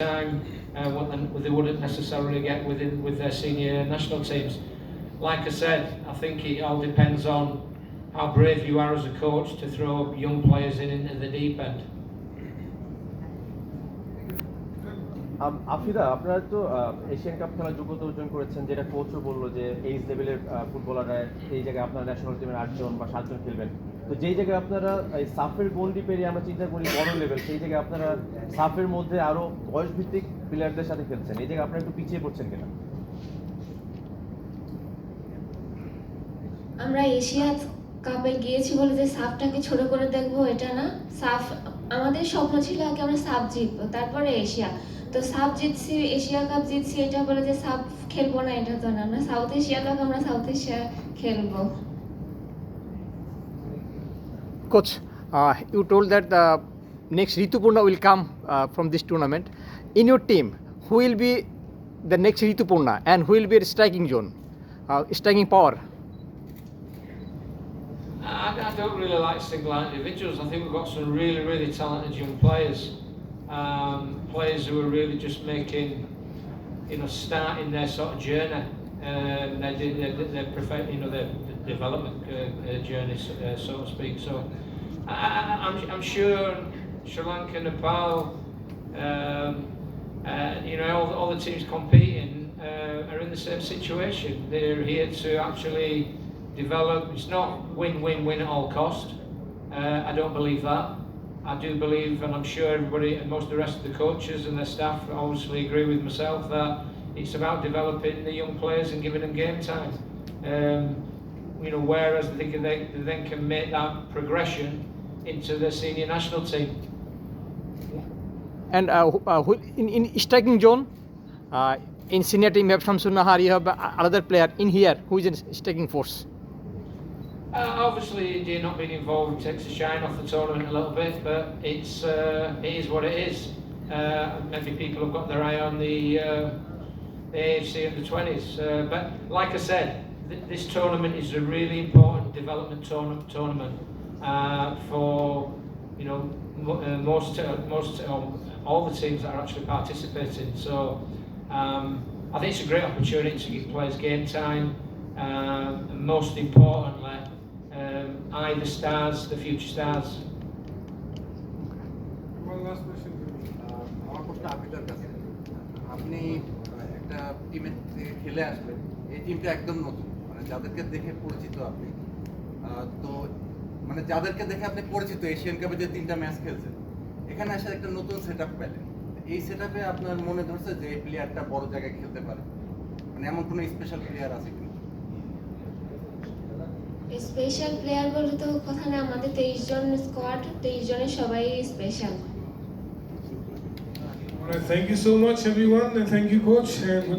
time uh, what they- they wouldn't necessarily get within with their senior national teams. Like I said, I think it all depends on how brave you are as a coach to throw young players in into the deep end. আম- আফিদা আপনারা তো আহ, Asian cup খেলার যোগ্যতা অর্জন করেছেন যেটা কোচও বললো যে H লেভেলের ফুটবলাররা এই জায়গায় আপনার ন্যাশনাল টিমের আটজন বা সাতজন খেলবেন তো যেই জায়গায় আপনারা, এই সাফের গন্ডি পেরিয়ে আমরা চিন্তা করি বড় লেভেল সেই জায়গায় আপনারা সাফের মধ্যে আরও বয়স ভিত্তিক প্লেয়ারদের সাথে খেলছেন। এই জায়গায় আপনারা একটু পিছিয়ে পড়ছেন কিনা? আমরা এশিয়া কাপে গিয়েছি বলে যে সাফটাকে ছোট করে দেখব, এটা না। সাফ, আমাদের স্বপ্ন ছিল আগে আমরা সাফ জিতবো, তারপরে এশিয়া। তো সাফ জিতছি, এশিয়া কাপ জিতছি, এটা বলে যে সাফ খেলব না, এটা তো না। আমরা সাউথ এশিয়া কাপ, আমরা সাউথ এশিয়া খেলব। Coach, uh, you told that the next Ritupurna will come uh, from this tournament. In your team, who will be the next Ritupurna and who will be the striking zone, uh, striking power? I, I don't really like single individuals. I think we've got some really, really talented young players. Um, players who are really just making, you know, starting their sort of journey, um, their, their, their, you know, their development uh, uh, journey, so- uh, so to speak. So I, I, I'm, I'm sure Sri Lanka, Nepal, um, uh, you know, all, all the teams competing uh, are in the same situation. They're here to actually develop. It's not win-win-win at all cost. Uh, I don't believe that. I do believe, and I'm sure everybody, and most of the rest of the coaches and their staff obviously agree with myself that it's about developing the young players and giving them game time. Um, you know, whereas they, can, they, they then can make that progression into the senior national team. And uh, uh, in, in striking zone, uh, in senior team, you have Shamsun Nahar, you have uh, another player in here who is in striking force. Uh, obviously, India not being involved takes the shine off the tournament a little bit, but it's uh, it is what it is. Uh, maybe people have got their eye on the uh, the AFC in the 20s. Uh, but like I said, th this tournament is a really important development tournament uh, for you know uh, most uh, most um, all the teams that are actually participating. So um, I think it's a great opportunity to give players game time. Uh, and most importantly, um, the stars, the future stars. One last question for uh, me. টিমে খেলে আসলেন এই টিমটা একদম নতুন। মানে যাদেরকে দেখে পরিচিত আপনি। তো মানে যাদেরকে দেখে আপনি পরিচিত এশিয়ান কাপে যে তিনটা ম্যাচ খেলছেন এখানে আসে একটা নতুন সেট আপ পেলেন। এই সেট আপে আপনার মনে ধরছে যে এই প্লেয়ারটা বড় জায়গায় খেলতে পারে। মানে এমন কোনো স্পেশাল প্লেয়ার আছে কিনা? স্পেশাল প্লেয়ার বলে তো কথা না আমাদের তেইশ জন স্কোয়াড তেইশ জনের সবাই special All right, thank you so much, everyone, and thank you, coach. And